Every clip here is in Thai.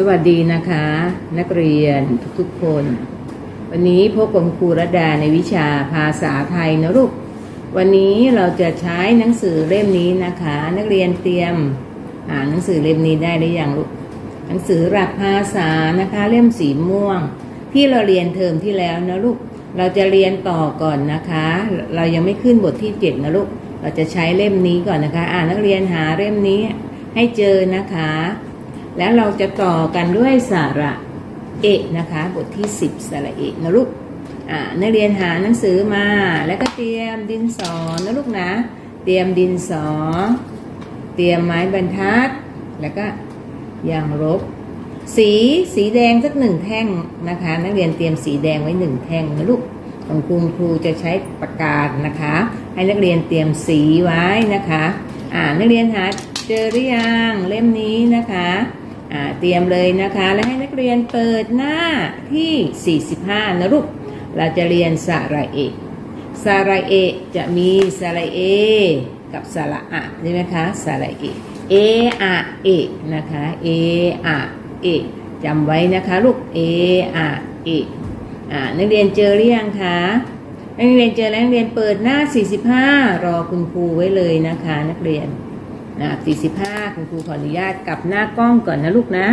สวัสดีนะคะ นักเรียนทุกๆคน วันนี้พบกับครูรดาในวิชาภาษาไทยนะลูกวันนี้เราจะใช้หนังสือเล่มนี้นะคะ นักเรียนเตรียมอ่านหนังสือเล่มนี้ได้หรือยังลูกหนังสือหลักภาษานะคะเล่มสีม่วง ที่เราเรียนเทอมที่แล้วนะลูกเราจะเรียนต่อก่อนนะคะ เรายังไม่ขึ้นบทที่เจ็ดนะลูกเราจะใช้เล่มนี้ก่อนนะคะ อ่านักเรียนหาเล่มนี้ให้เจอนะคะ แล้วเราจะต่อกันด้วยสาระเอกนะคะ บทที่ 10 สาระเอกนะลูกอ่านักเรียนหาหนังสือมา แล้วก็เตรียมดินสอนะลูกนะ เตรียมดินสอ เตรียมไม้บรรทัด แล้วก็ยางลบสีสีแดงสักหนึ่งแท่งนะคะ นักเรียนเตรียมสีแดงไว้หนึ่งแท่งนะลูกของคุณครูจะใช้ปากกานะคะ ให้นักเรียนเตรียมสีไว้นะคะ อ่านักเรียนหาเจอหรือยังเล่มนี้นะคะ เตรียมเลยนะคะ แล้วให้นักเรียนเปิดหน้าที่ 45 นะลูกเราจะเรียนสระเอกสระเอกจะมีสระเอ กับสระอะใช่ไหมคะสระเอกเออะเอกนะคะเออะเอกจำไว้นะคะลูกเออะเอกอ่านักเรียนเจอหรือยังคะนักเรียนเจอแล้วนักเรียนเปิดหน้า 45 รอคุณครูไว้เลยนะคะ นักเรียน นะ45คุณครูขออนุญาตกลับหน้ากล้องก่อนนะลูกนะ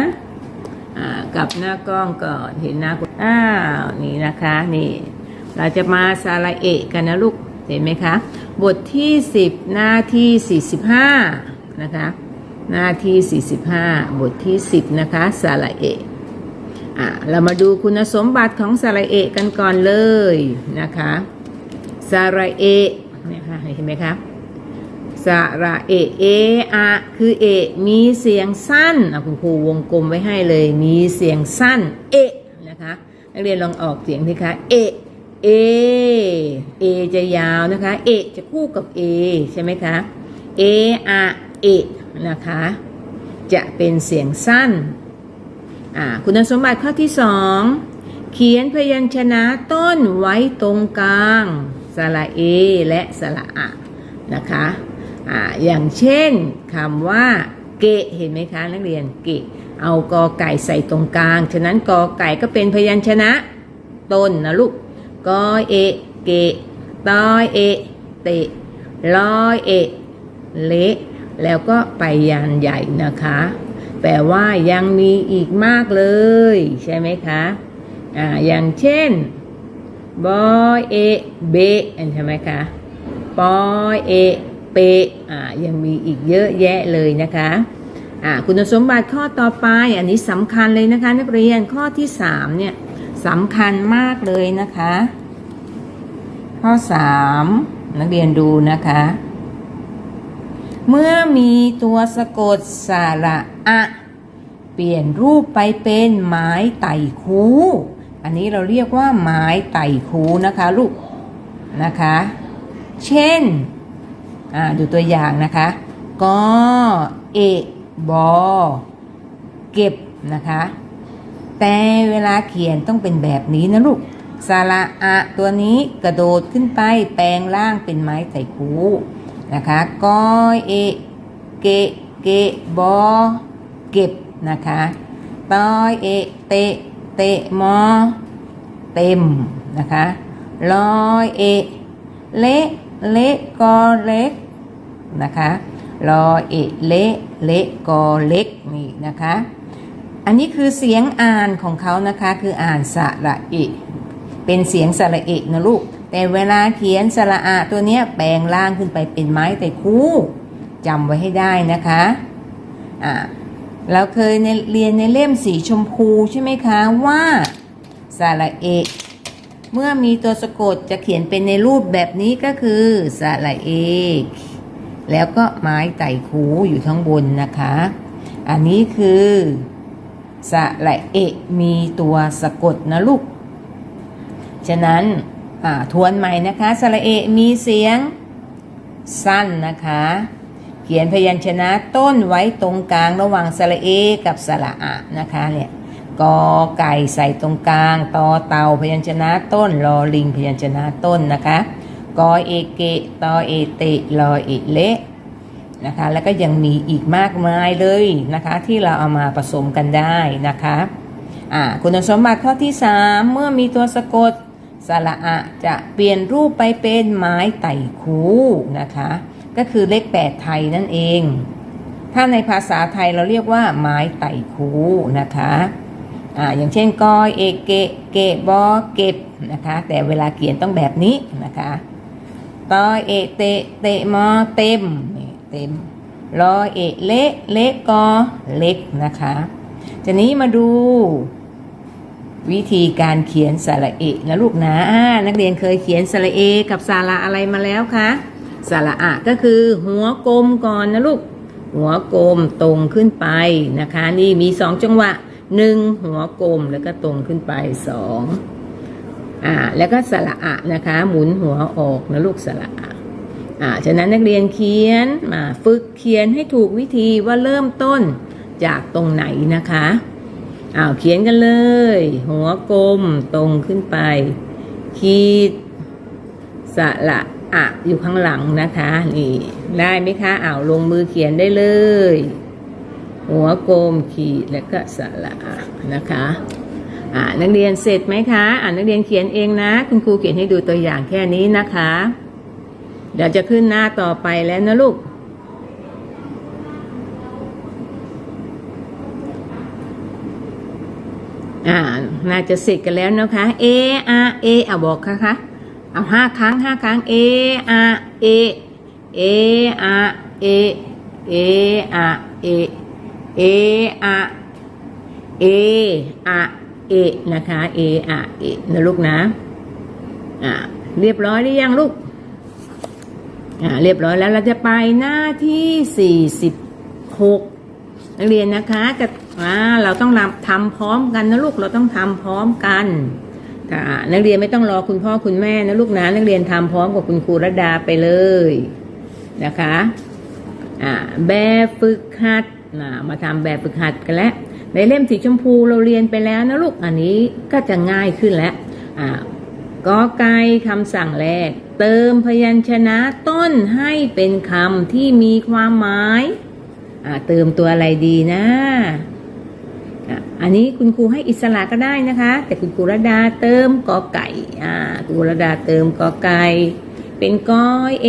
อ่ากลับหน้ากล้องก่อนเห็นหน้าคุณอ้าวนี่นะคะนี่ เราจะมาสาระเอะกันนะลูกเห็นไหมคะ บทที่10หน้าที่45นะคะหน้าที่ 45 บทที่ 10 นะคะสาระเอะอะเรามาดูคุณสมบัติของสาระเอะกันก่อนเลยนะคะสาระเอะเนี่ยค่ะเห็นไหมคะ สระเอเออะคือเอมีเสียงสั้นอะคุณครูวงกลมไว้ให้เลยมีเสียงสั้นเอะนะคะนักเรียนลองออกเสียงสิคะเอะเอเอจะยาวนะคะเอะจะคู่กับเอใช่ไหมคะเออะเอะนะคะจะเป็นเสียงสั้นอ่าคุณสมบัติข้อที่สองเขียนพยัญชนะต้นไว้ตรงกลางสระเอและสระอะนะคะ อ่าอย่างเช่นคำว่าเกะเห็นไหมคะนักเรียนเกะเอากอไก่ใส่ตรงกลาง ฉะนั้นกอไก่ก็เป็นพยัญชนะต้นนะลูกกอเอะเกะตอยเอะเตะลอยเอะเละแล้วก็ไปยันใหญ่นะคะ แปลว่ายังมีอีกมากเลย ใช่ไหมคะอ่าอย่างเช่นบอยเอะเบะใช่ไหมคะปอยเอะ เปะอ่ายังมีอีกเยอะแยะเลยนะคะอ่าคุณสมบัติข้อต่อไป อันนี้สำคัญเลยนะคะ นักเรียนข้อที่สามเนี่ยสำคัญมากเลยนะคะ ข้อสามนักเรียนดูนะคะ เมื่อมีตัวสะกดสระอะเปลี่ยนรูปไปเป็นไม้ไต่คูอันนี้เราเรียกว่าไม้ไต่คูนะคะลูกนะคะ เช่น อ่าดูตัวอย่างนะคะกอเอะบอเก็บนะคะ แต่เวลาเขียนต้องเป็นแบบนี้นะลูกสระอะตัวนี้กระโดดขึ้นไปแปลงร่างเป็นไม้ไต่คูนะคะกอเอะเกะเกะบอเก็บนะคะตอยเอะเตะเตะมอเต็มนะคะลอยเอะเละเละกอเล็ก นะคะลอยเอเละเละกอเล็กนี่นะคะ อันนี้คือเสียงอ่านของเขานะคะคืออ่านสระเอะเป็นเสียงสระเอะนะลูก แต่เวลาเขียนสระอะตัวเนี้ยแปลงร่างขึ้นไปเป็นไม้แต่คู่จำไว้ให้ได้นะคะอ่าเราเคยในเรียนในเล่มสีชมพูใช่ไหมคะว่าสระเอะเมื่อมีตัวสะกดจะเขียนเป็นในรูปแบบนี้ก็คือสระเอก แล้วก็ไม้ไต่คูอยู่ข้างบนนะคะ อันนี้คือสระเอะมีตัวสะกดนะลูก ฉะนั้นทวนใหม่นะคะสระเอะมีเสียงสั้นนะคะ เขียนพยัญชนะต้นไว้ตรงกลางระหว่างสระเอกับสระอะนะคะเนี่ยกอไก่ใส่ตรงกลาง ตอเต่าพยัญชนะต้นรอลิงพยัญชนะต้นนะคะ กอเอเกตอเอเตะรอเอเละนะคะแล้วก็ยังมีอีกมากมายเลยนะคะที่เราเอามาผสมกันได้นะคะอ่าคุณสมบัติข้อที่ 3 เมื่อมีตัวสะกดสระอะจะเปลี่ยนรูปไปเป็นไม้ไต่คูนะคะก็คือเลขแปดไทยนั่นเอง ถ้าในภาษาไทยเราเรียกว่าไม้ไต่คูนะคะอ่าอย่างเช่นกอยเอเกเกบอเก็บนะคะแต่เวลาเขียนต้องแบบนี้นะคะ ตอเอเตเตมอเต็มนี่เต็มรอเอเละเละกอเล็กนะคะทีนี้มาดู วิธีการเขียนสระเอนะลูกนะอ่านักเรียนเคยเขียนสระเอ กับสระอะไรมาแล้วคะสระอะก็คือหัวกลมก่อนนะลูก หัวกลมตรงขึ้นไปนะคะ นี่มีสองจังหวะหนึ่งหัวกลมแล้วก็ตรงขึ้นไปสอง อ่าแล้วก็สระอะนะคะ หมุนหัวออกนะลูกสระอะอ่าฉะนั้นนักเรียนเขียนมาฝึกเขียนให้ถูกวิธีว่าเริ่มต้นจากตรงไหนนะคะอ้าวเขียนกันเลย หัวกลมตรงขึ้นไป ขีดสระอะอยู่ข้างหลังนะคะนี่ได้ไหมคะอ้าวลงมือเขียนได้เลย หัวกลมขีดแล้วก็สระอะนะคะ นักเรียนเสร็จไหมคะ อ่านักเรียนเขียนเองนะ คุณครูเขียนให้ดูตัวอย่างแค่นี้นะคะ เดี๋ยวจะขึ้นหน้าต่อไปแล้วนะลูก อ่า น่าจะเสร็จกันแล้วนะคะ A R A อะบอกค่ะคะเอาห้าครั้งห้าครั้ง A R A A R A A R A A R A R A นะคะ A R A นะลูกนะ อ่า เรียบร้อยหรือยังลูก อ่า เรียบร้อยแล้วเราจะไปหน้าที่46นักเรียนนะคะกับอ่าเราต้องทำพร้อมกันนะลูกเราต้องทำพร้อมกันค่ะนักเรียนไม่ต้องรอคุณพ่อคุณแม่นะลูกนะนักเรียนทำพร้อมกับคุณครูรดาไปเลยนะคะ อ่าแบบฝึกหัดมาทำแบบฝึกหัดกันแล้ว ในเล่มสีชมพูเราเรียนไปแล้วนะลูกอันนี้ก็จะง่ายขึ้นแล้วอ่ากอไก่คำสั่งแรก เติมพยัญชนะต้นให้เป็นคำที่มีความหมายอ่าเติมตัวอะไรดีนะอันนี้คุณครูให้อิสระก็ได้นะคะ แต่คุณครูรดาเติมกอไก่อ่าคุณครูรดาเติมกอไก่เป็นกอยเอ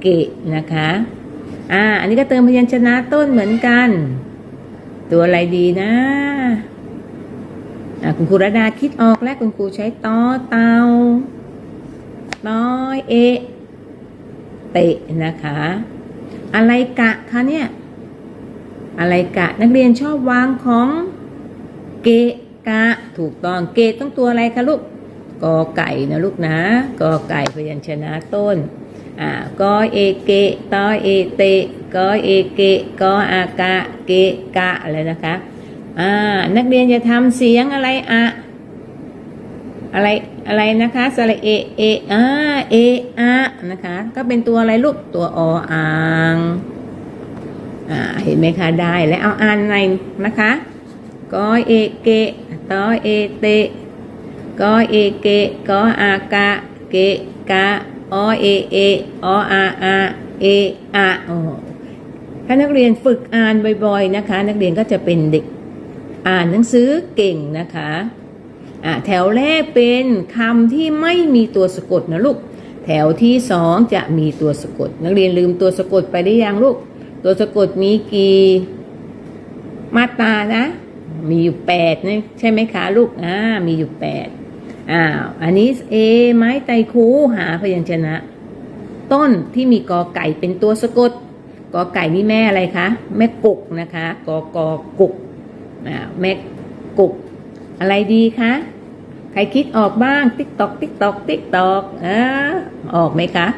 เกะนะคะอ่าอันนี้ก็เติมพยัญชนะต้นเหมือนกัน ตัวอะไรดีนะอ่าคุณครูระดาคิดออกแล้วคุณครูใช้ตอเตาตอยเอะเตะนะคะ อะไรกะคะเนี่ย อะไรกะนักเรียนชอบวางของเกะกะถูกต้องเกะต้องตัวอะไรคะลูกกอไก่นะลูกนะกอไก่พยัญชนะต้นอ่ากอเอเกะตอเอเตะ กอเอเกะกออากะเกะกะอะไรนะคะอ่านักเรียนจะทำเสียงอะไรอะอะไรอะไรนะคะสระเอเออาเออะนะคะ ก็เป็นตัวอะไรลูกตัวออ่างอ่าเห็นไหมคะได้แล้วเอาอ่านในนะคะกอเอเกะตอเอเตกอเอเกะกออากะเกะกะอเอเอออาอาเออะโอ้ ถ้านักเรียนฝึกอ่านบ่อยๆนะคะ นักเรียนก็จะเป็นเด็กอ่านหนังสือเก่งนะคะอะแถวแรกเป็นคำที่ไม่มีตัวสะกดนะลูก แถวที่สองจะมีตัวสะกด นักเรียนลืมตัวสะกดไปได้ยังลูก ตัวสะกดมีกี่มาตานะ มีอยู่แปดนะใช่ไหมคะลูกอ่ามีอยู่แปดอ้าวอันนี้เอไม้ไตรคูหาพยัญชนะ ต้นที่มีกอไก่เป็นตัวสะกด กอไก่นี่แม่อะไรคะแม่กุกนะคะกอกอกุกแม่กุก อะไรดีคะใครคิดออกบ้าง ติ๊กตอกติ๊กตอกติ๊กตอกอ่าออกไหมคะ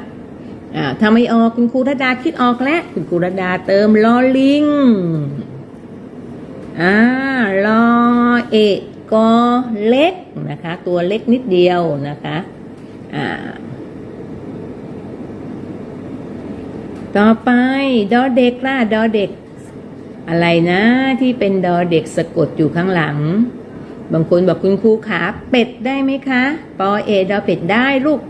อ่าถ้าไม่ออกคุณครูรดาคิดออกแล้วคุณครูรดาเติมลอลิงอ่าลอเอกกอเล็กนะคะ ตัวเล็กนิดเดียวนะคะอ่า ต่อไปดอเด็กล่ะดอเด็ก อะไรนะที่เป็นดอเด็กสะกดอยู่ข้างหลัง บางคนบอกคุณครูขาเป็ดได้ไหมคะ ปอเอดอเป็ดได้ลูก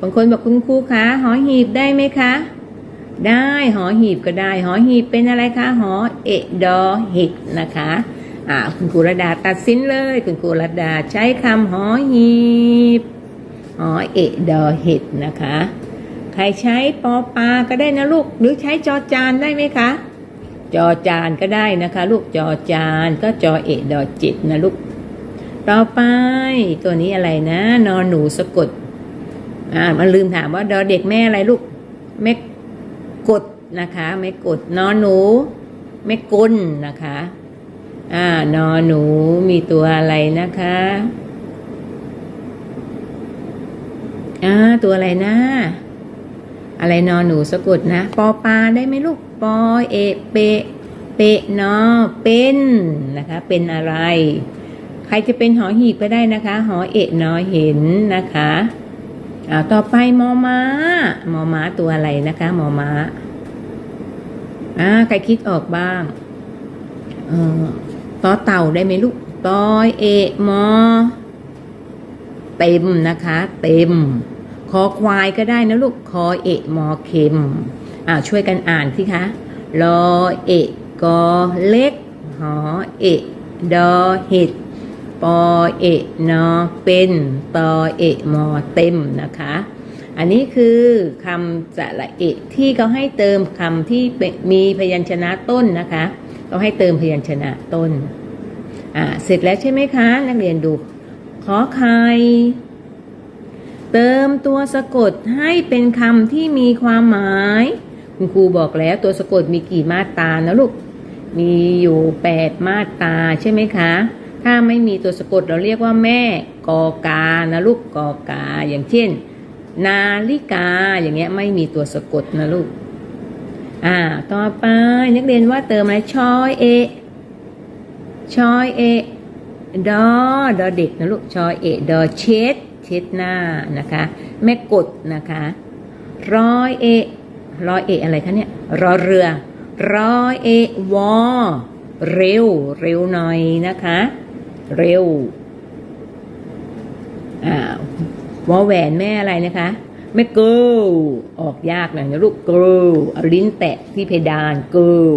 บางคนบอกคุณครูขาหอหีบได้ไหมคะ ได้หอหีบก็ได้ หอหีบเป็นอะไรคะหอเอดอเห็ดนะคะอ่าคุณครูระดาตัดสินเลย คุณครูระดาใช้คำหอหีบหอเอดอเห็ดนะคะ ใครใช้ปอปลาก็ได้นะลูก หรือใช้จอจานได้ไหมคะ จอจานก็ได้นะคะ ลูกจอจานก็จอเอะดอจิตนะลูก ต่อไปตัวนี้อะไรนะ นอนหนูสะกด อ่ามันลืมถามว่าดอเด็กแม่อะไรลูกแม่กดนะคะแม่กดนอนหนูแม่กุลนะคะ อ่านอนหนูมีตัวอะไรนะคะอ่าตัวอะไรนะ อะไรนอนหนูสะกดนะ ปอปลาได้ไหมลูก ปอเอเปเปะนอเป็นนะคะ เป็นอะไร ใครจะเป็นหอหีบก็ได้นะคะ หอเอะนอเห็นนะคะอ่าต่อไปมอม้ามอม้าตัวอะไรนะคะมอม้าอ่าใครคิดออกบ้างเออต่อเต่าได้ไหมลูกตอยเอะมอ เต็มนะคะ เต็ม คอควายก็ได้นะลูกคอเอะมอเข็มอ่าช่วยกันอ่านสิคะรอเอะกอเล็กหอเอะดอเห็ดปอเอะนอเป็นตอเอะมอเต็มนะคะ อันนี้คือคำสระเอะที่เขาให้เติมคำที่มีพยัญชนะต้นนะคะเขาให้เติมพยัญชนะต้นอ่าเสร็จแล้วใช่ไหมคะ นักเรียนดูขอไข่ เติมตัวสะกดให้เป็นคำที่มีความหมาย คุณครูบอกแล้วตัวสะกดมีกี่มาตรานะลูก มีอยู่แปดมาตราใช่ไหมคะ ถ้าไม่มีตัวสะกดเราเรียกว่าแม่กอกานะลูกกอกา อย่างเช่น นาฬิกาอย่างเงี้ยไม่มีตัวสะกดนะลูก อ่า ต่อไปนักเรียนว่าเติมอะไรชอยเอชอยเอดอดอเด็กนะลูกชอยเอดอเช็ด ช็ดหน้านะคะแม่กดนะคะร้อยเอะรอยเออะไรคะเนี่ยรอเรือร้อยเอวอเร็วเร็วหน่อยนะคะ เร็วอ่าวอแหวนแม่อะไรนะคะแม่เกิลออกยากหน่อยนะลูกเกิลเอาลิ้นแตะที่เพดานเกิล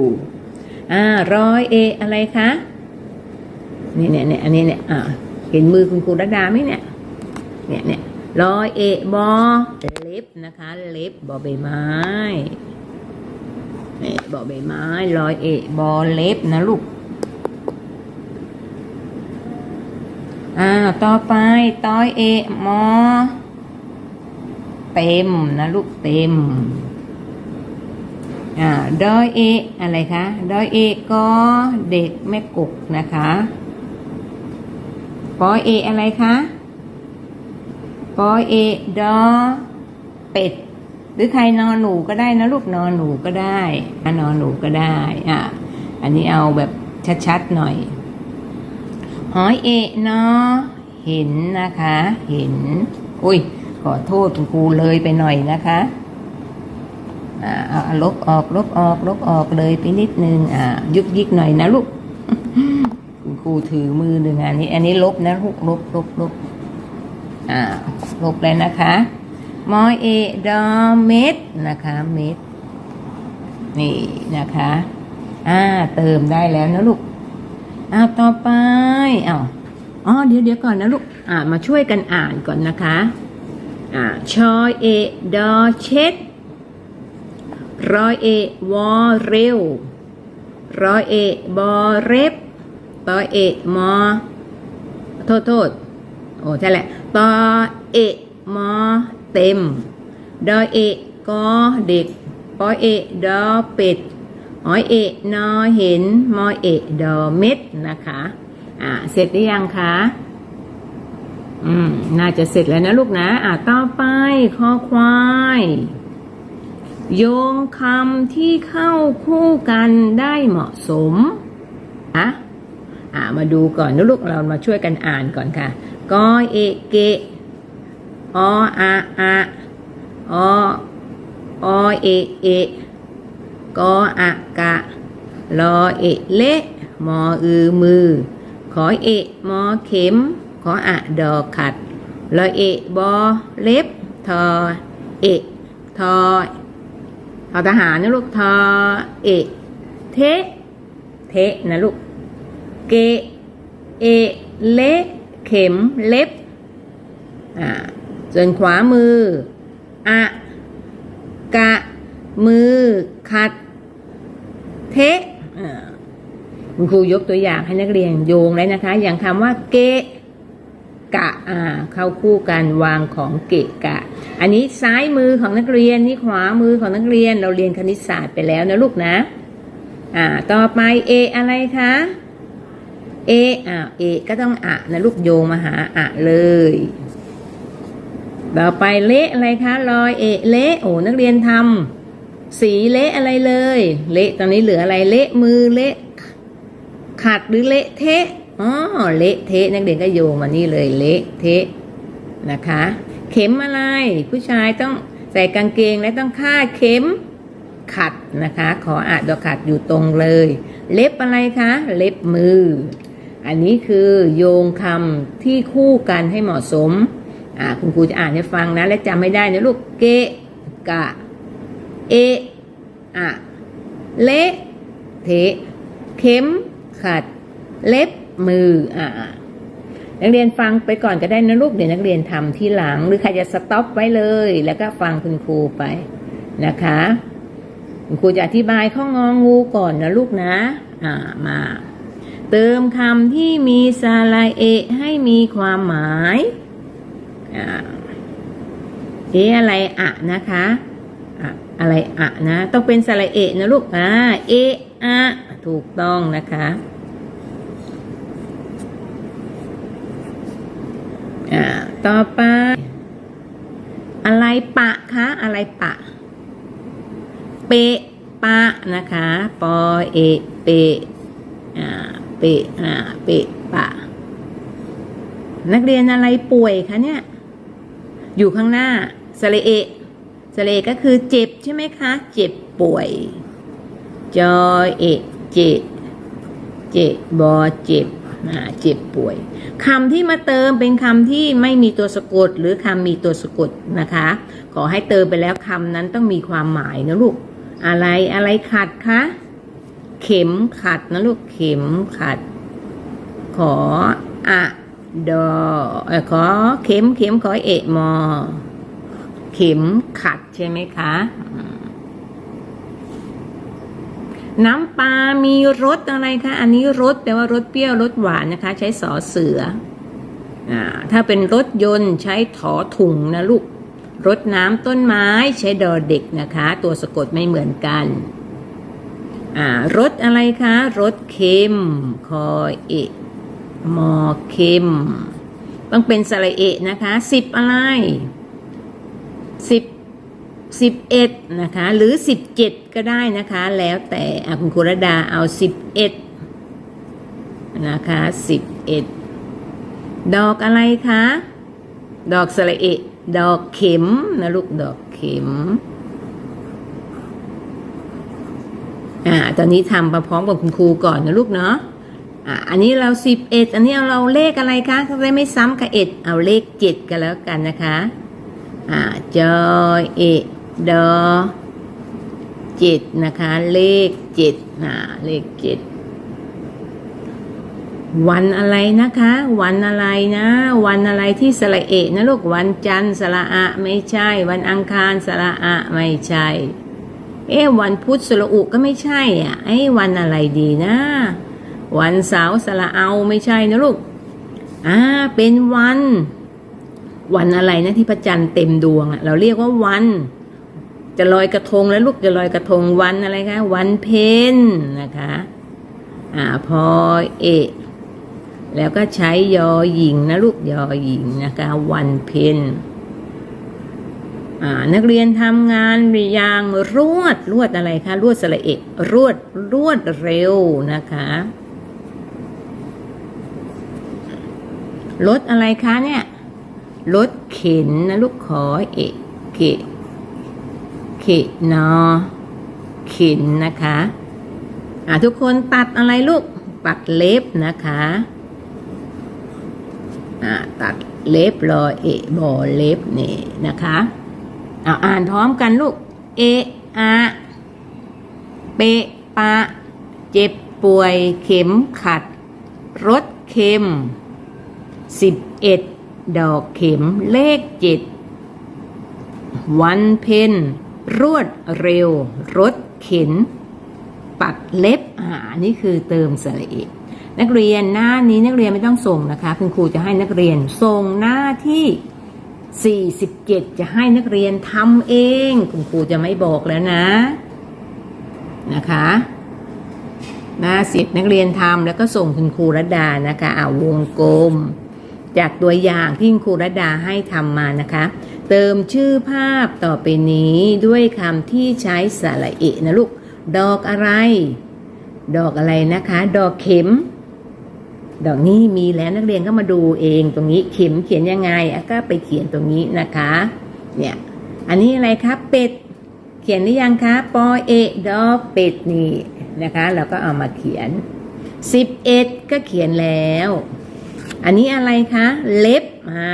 อ่าร้อยเออะไรคะเนี่ยเนี่ยเนี่ยอันนี้เนี่ยอ่าเห็นมือคุณครูรัดดาไหมเนี่ย เนี่ยเนี่ยรอยเอะบอเล็บนะคะ เล็บบอใบไม้เนี่ยบอใบไม้รอยเอะบอเล็บนะลูกอ่าต่อไปต้อยเอะมอ เต็มนะลูกเต็มอ่าดอยเอะอะไรคะดอยเอะก็เด็กแม่กุกนะคะปอเอะอะไรคะ ปอเอดอเป็ด หรือใครนอนหนูก็ได้นะลูกนอนหนูก็ได้นอนหนูก็ได้อะอันนี้เอาแบบชัดๆหน่อย หอยเอะนาะเห็นนะคะ เห็น อุ้ย ขอโทษคุณครูเลยไปหน่อยนะคะอ่าเอาลบออกลบออกลบออกเลยไปนิดนึงอ่ายุกยิกหน่อยนะลูกคุณครูถือมือหนึ่งอันนี้ อันนี้ลบนะลูกลบลบลบ อ่าลบเลยนะคะมอเอดอเม็ดนะคะเม็ดนี่นะคะอ่าเติมได้แล้วนะลูกอ้าวต่อไปอ้าวอ๋อเดี๋ยวเดี๋ยวก่อนนะลูกอ่ามาช่วยกันอ่านก่อนนะคะอ่าชอยเอดอเช็ดรอยเอวอเร็วรอยเอบอเร็บตอเอมอโทษโทษ โอ้ใช่แหละตอเอะมอเต็มดอเอะกอเด็กปอเอะดอเป็ดหอยเอะนอเห็นมอเอะดอเม็ดนะคะอ่าเสร็จหรือยังคะอืมน่าจะเสร็จแล้วนะลูกนะ อ่าต่อไปข้อควายโยงคำที่เข้าคู่กันได้เหมาะสมอะอ่ามาดูก่อนนะลูกเรามาช่วยกันอ่านก่อนค่ะ กอเอเกออะอะออเอเอกออะกะรอเอเละมออือมือ ขอเอะมอเข็ม ขออะดอขัดรอเอะบอเล็บทอเอะทอทอทหารนะลูกทอเอะเทเทนะลูกเกเอเละ เข็มเล็บอ่าส่วนขวามืออะกะ มือ ขัด เทะคุณครูยกตัวอย่างให้นักเรียนโยงเลยนะคะ อย่างคำว่าเกะกะอ่าเข้าคู่กันวางของเกะกะ อันนี้ซ้ายมือของนักเรียนนี่ขวามือของนักเรียนเราเรียนคณิตศาสตร์ไปแล้วนะลูกนะ อ่า ต่อไปเออะไรคะ เออ่าเอ ก็ต้องอะนะลูกโยงมาหาอะเลย ต่อไปเละอะไรคะรอยเอะเละโอ้นักเรียนทำสีเละอะไรเลย เละตอนนี้เหลืออะไรเละมือเละขัดหรือเละเทะอ๋อเละเทะนักเรียนก็โยงมานี่เลยเละเทะนะคะ เข็มอะไรผู้ชายต้องใส่กางเกงและต้องคาดเข็มขัดนะคะ ขออ่านดอกขัดอยู่ตรงเลย เล็บอะไรคะ เล็บมือ อันนี้คือโยงคำที่คู่กันให้เหมาะสม อ่าคุณครูจะอ่านให้ฟังนะ และจำไม่ได้นะลูก เกะกะ เอะอะเละเทะเข็ม ขัด เล็บ มือ อ่านักเรียนฟังไปก่อนก็ได้นะลูกเดี๋ยวนักเรียนทำที่หลัง หรือใครจะสต็อปไว้เลย แล้วก็ฟังคุณครูไปนะคะ คุณครูจะอธิบายข้ององูก่อนนะลูกนะ อ่ามา เติมคำที่มีสระเอะให้มีความหมายเออะไรอะนะคะอะอะไรอะนะ ต้องเป็นสระเอะนะลูกอ่าเออะถูกต้องนะคะอ่าต่อไป อะไรปะคะ อะไรปะ เปะปะนะคะ ปอเอเปะอ่า เปะอ่าเปะปะ นักเรียนอะไรป่วยคะเนี่ย อยู่ข้างหน้าสระเอสระเอก็คือเจ็บใช่ไหมคะ เจ็บป่วย จอเอเจ็บเจ็บบอเจ็บอ่าเจ็บป่วยคำที่มาเติมเป็นคำที่ไม่มีตัวสะกดหรือคำมีตัวสะกดนะคะ ขอให้เติมไปแล้วคำนั้นต้องมีความหมายนะลูก อะไรอะไรขัดคะ เข็มขัดนะลูกเข็มขัด ขออะดอขอเข็มเข็มขอเอะมอ เข็มขัดใช่ไหมคะ น้ำปลา มีรสอะไรคะ อันนี้รสแปลว่ารสเปรี้ยวรสหวานนะคะ ใช้สอเสืออถ้าเป็นรถยนต์ใช้ถอถุงนะลูกรถน้ำต้นไม้ใช้ดอเด็กนะคะ ตัวสะกดไม่เหมือนกัน อ่ารสอะไรคะรสเค็มคอเอะมอเค็ม ต้องเป็นสระเอะนะคะสิบอะไรสิบสิบเอ็ดนะคะ หรือสิบเจ็ดก็ได้นะคะ แล้วแต่คุณครูรดาเอาสิบเอ็ดนะคะสิบเอ็ดดอกอะไรคะ ดอกสระเอะ ดอกเข็มนะลูก ดอกเข็ม อ่าตอนนี้ทำมาพร้อมกับคุณครูก่อนนะลูกเนาะอ่าอันนี้เราสิบเอ็ดอันนี้เอาเราเลขอะไรคะถ้าได้ไม่ซ้ำกับเอ็ดเอาเลขเจ็ดกันแล้วกันนะคะอ่าจอเอะดอเจ็ดนะคะ เลขเจ็ดอ่าเลขเจ็ดวันอะไรนะคะ วันอะไรนะ วันอะไรที่สระเอะนะลูกวันจันทร์สระอะไม่ใช่ วันอังคารสระอะไม่ใช่ เอ๊วันพุธสระอุก็ไม่ใช่อะไอ้วันอะไรดีนะ วันเสาร์สระเอาไม่ใช่นะลูกอ่าเป็นวัน วันอะไรนะที่พระจันทร์เต็มดวงอะเราเรียกว่าวัน จะลอยกระทงแล้วลูกจะลอยกระทงวันอะไรคะวันเพ็ญนะคะอ่าพอเอแล้วก็ใช้ยอหญิงนะลูกยอหญิงนะคะ วันเพ็ นักเรียนทำงานอย่างรวดรวดอะไรคะรวดสระเอะรวดรวดเร็วนะคะรถอะไรคะเนี่ยรถเข็นนะลูกขอเอะเกะเขนอเข็นนะคะอ่าทุกคนตัดอะไรลูกตัดเล็บนะคะอ่าตัดเล็บรอเอะบอเล็บนี่นะคะ เอาอ่านพร้อมกันลูก เออะเปะปะ เจ็บป่วยเข็มขัด รถเข็มสิบเอ็ดดอกเข็มเลขเจ็ดวันเพ็ญรวดเร็ว รถเข็น ปักเล็บอ่านี่คือเติมสระเอกนักเรียนหน้านี้นักเรียนไม่ต้องส่งนะคะ คุณครูจะให้นักเรียนส่งหน้าที่ 47 จะให้นักเรียนทำเอง คุณครูจะไม่บอกแล้วนะ นะคะน้าสิบนักเรียนทำแล้วก็ส่งคุณครูรดานะคะอ่าวงกลม จากตัวอย่างที่คุณครูรัดดาให้ทำมานะคะ เติมชื่อภาพต่อไปนี้ด้วยคำที่ใช้สระเอะนะลูก ดอกอะไร ดอกอะไรนะคะ ดอกเข็ม ดอกนี้มีแล้วนักเรียนก็มาดูเองตรงนี้เข็มเขียนยังไงก็ไปเขียนตรงนี้นะคะ เนี่ย อันนี้อะไรครับเป็ด เขียนหรือยังคะปอเอดอกเป็ดนี่นะคะ เราก็เอามาเขียน11ก็เขียนแล้ว อันนี้อะไรคะเล็บอ่า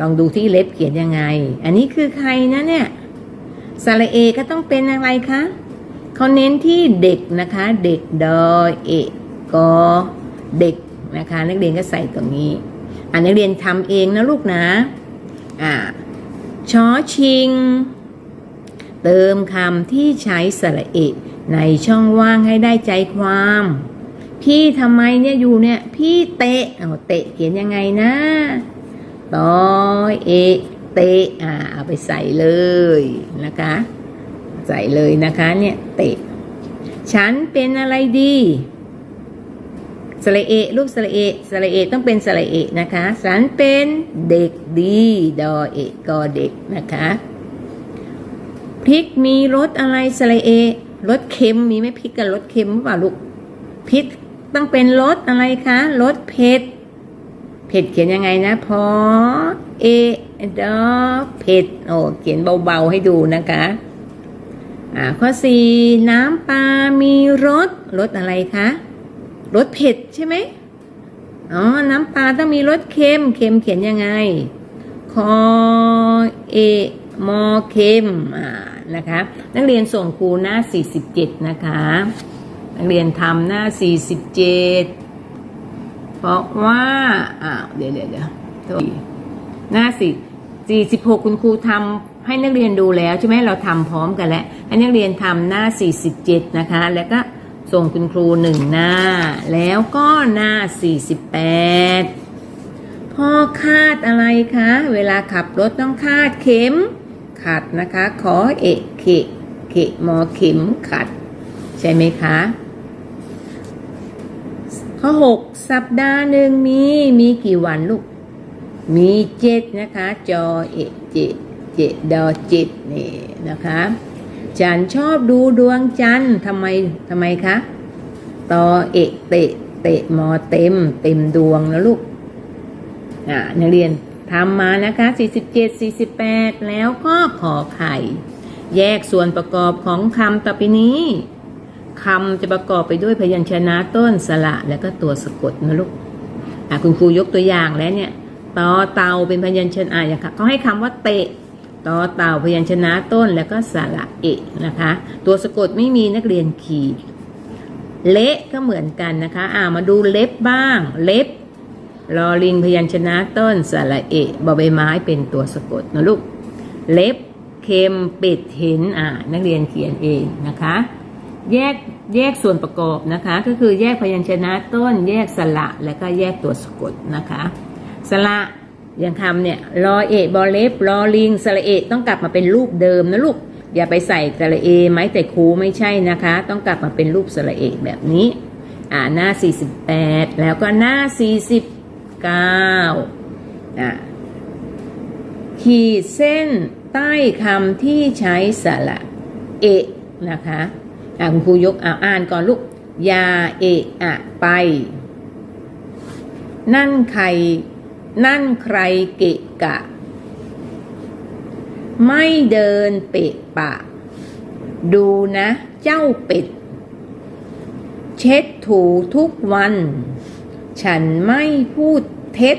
ลองดูที่เล็บเขียนยังไง อันนี้คือใครนะเนี่ยสระเอก็ต้องเป็นอะไรคะเขาเน้นที่เด็กนะคะ เด็กดอเอกอเด็ก นะคะ นักเรียนก็ใส่ตรงนี้ อ่านักเรียนทำเองนะลูกนะ อ่าชอชิง เติมคำที่ใช้สระเอในช่องว่างให้ได้ใจความ พี่ทำไมเนี่ยอยู่เนี่ย พี่เตะเอาเตะเขียนยังไงนะตอเอเตะอ่าเอาไปใส่เลยนะคะ ใส่เลยนะคะเนี่ยเตะ ฉันเป็นอะไรดี สระเอะลูกสระเอะสระเอะต้องเป็นสระเอะนะคะฉันเป็นเด็กดีดอเอกอเด็กนะคะพริกมีรสอะไรสระเอะรสเค็มมีไหมพริกกับรสเค็มหรือเปล่าลูกพริกต้องเป็นรสอะไรคะรสเผ็ดเผ็ดเขียนยังไงนะพอเอดอเผ็ดโอ้เขียนเบาๆให้ดูนะคะอ่าข้อสี่น้ำปลามีรสรสอะไรคะ รสเผ็ดใช่ไหมอ๋อ น้ำปลาต้องมีรสเค็ม เค็มเขียนยังไง คอเอมอเค็มอ่านะคะ นักเรียนส่งครูหน้า 47 นะคะ นักเรียนทำหน้า 47 เพราะว่าอ้าวเดี๋ยวเดี๋ยวเดี๋ยวโทษทีหน้าสี่46 คุณครูทำให้นักเรียนดูแล้วใช่ไหมเราทำพร้อมกันแล้ว ให้นักเรียนทำหน้า 47 นะคะ แล้วก็ ส่งคุณครูหนึ่งหน้า แล้วก็หน้า 48 พ่อคาดอะไรคะ เวลาขับรถต้องคาดเข็มขัดนะคะ ขอเอะเขะเขะมอเข็มขัด ใช่ไหมคะ ข้อ 6 สัปดาห์หนึ่งมีมีกี่วันลูก มีเจ็ดนะคะ จอเอเจเจดอเจ็ดนี่นะคะ ฉันชอบดูดวงจันทร์ทำไมทำไมคะตอเอะเตะเตะมอเต็ม เต็มดวงแล้วลูกอ่านักเรียนทำมานะคะ 47 48 แล้วก็ขอไข่ แยกส่วนประกอบของคำต่อไปนี้คำจะประกอบไปด้วยพยัญชนะต้นสระและก็ตัวสะกดนะลูกอะคุณครูยกตัวอย่างแล้วเนี่ยตอเตาเป็นพยัญชนะอะอย่างค่ะเขาให้คำว่าเตะ ตอเต่าพยัญชนะต้นแล้วก็สระเอะนะคะ ตัวสะกดไม่มีนักเรียนขีด เละก็เหมือนกันนะคะอ่ามาดูเล็บบ้าง เล็บลอลิงพยัญชนะต้นสระเอะบอใบไม้เป็นตัวสะกดนะลูก เล็บเค็มปิดเห็นอ่านักเรียนเขียนเองนะคะ แยกแยกส่วนประกอบนะคะ ก็คือแยกพยัญชนะต้น แยกสระแล้วก็แยกตัวสะกดนะคะ สระ ย่างคำเนี่ยรอเอะบอเล็บรอลิงสระเอะต้องกลับมาเป็นรูปเดิมนะลูก อย่าไปใส่สระเอไม้แต่ครูไม่ใช่นะคะ ต้องกลับมาเป็นรูปสระเอะแบบนี้อ่าหน้า 48 แล้วก็หน้า 49อ่าขีดเส้นใต้คำที่ใช้สระเอะนะคะอ่าคุณครูยกอ่าอ่านก่อนลูกยาเอะอะไป นั่นใคร นั่นใครเกะกะ ไม่เดินเปะปะ ดูนะเจ้าเป็ด เช็ดถูทุกวัน ฉันไม่พูดเท็จ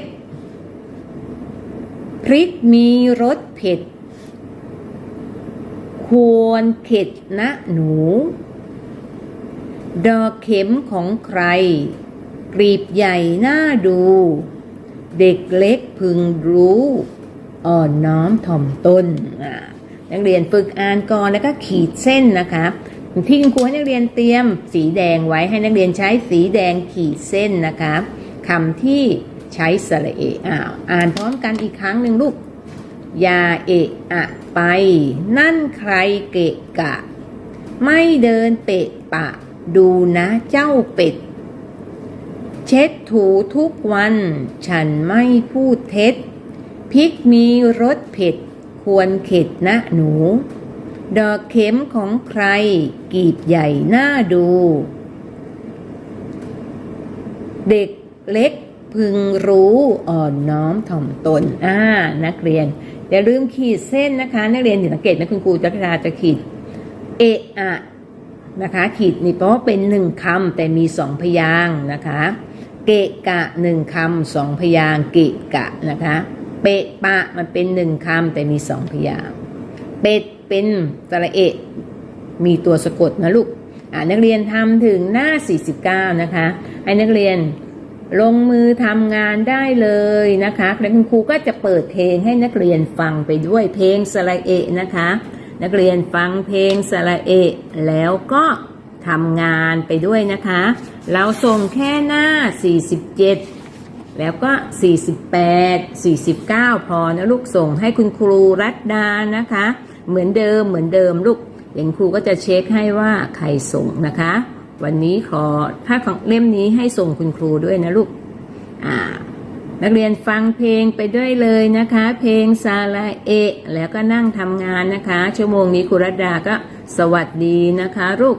พริกมีรสเผ็ด ควรเข็ดนะหนู ดอกเข็มของใครกรีบใหญ่หน่าดู เด็กเล็กพึงรู้อ่อนน้อมถ่อมตนนักเรียนฝึกอ่านก่อนแล้วก็ขีดเส้นนะคะที่คุณครูให้นักเรียนเตรียมสีแดงไว้ให้นักเรียนใช้สีแดงขีดเส้นนะคะคำที่ใช้สระเอะอ้าวอ่านพร้อมกันอีกครั้งหนึ่งลูกยาเอะอะไป นั่นใครเกะกะ ไม่เดินเปะปะ ดูนะเจ้าเป็ด เช็ดถูทุกวัน ฉันไม่พูดเท็จพริกมีรสเผ็ด ควรเข็ดนะหนู ดอกเข็มของใคร กีบใหญ่น่าดู เด็กเล็กพึงรู้อ่อนน้อมถ่อมตนอ่านักเรียน อย่าลืมขีดเส้นนะคะ นักเรียนถึงสังเกตนะคุณครูจักราจะขีด เอะอะ นะคะขีดนี่เพราะว่าเป็นหนึ่งคำแต่มีสองพยางนะคะ เกะกะหนึ่งคำสองพยางเกะกะนะคะ เปะปะมันเป็นหนึ่งคำแต่มีสองพยางเป็ดเป็นสระเอะมีตัวสะกดนะลูกอ่านักเรียนทำถึงหน้า 49 นะคะ ให้นักเรียนลงมือทำงานได้เลยนะคะแล้วคุณครูก็จะเปิดเพลงให้นักเรียนฟังไปด้วยเพลงสระเอะนะคะ นักเรียนฟังเพลงสระเอะแล้วก็ทำงานไปด้วยนะคะ เราส่งแค่หน้า 47 แล้วก็ 48 49 พอนะลูกส่งให้คุณครูรัตดานะคะ เหมือนเดิมเหมือนเดิมลูกเดี๋ยวครูก็จะเช็คให้ว่าใครส่งนะคะ วันนี้ขอถ้าของเล่มนี้ให้ส่งคุณครูด้วยนะลูกอ่า นักเรียนฟังเพลงไปด้วยเลยนะคะ เพลงซาลาเอะแล้วก็นั่งทำงานนะคะ ชั่วโมงนี้คุรดาก็สวัสดีนะคะลูก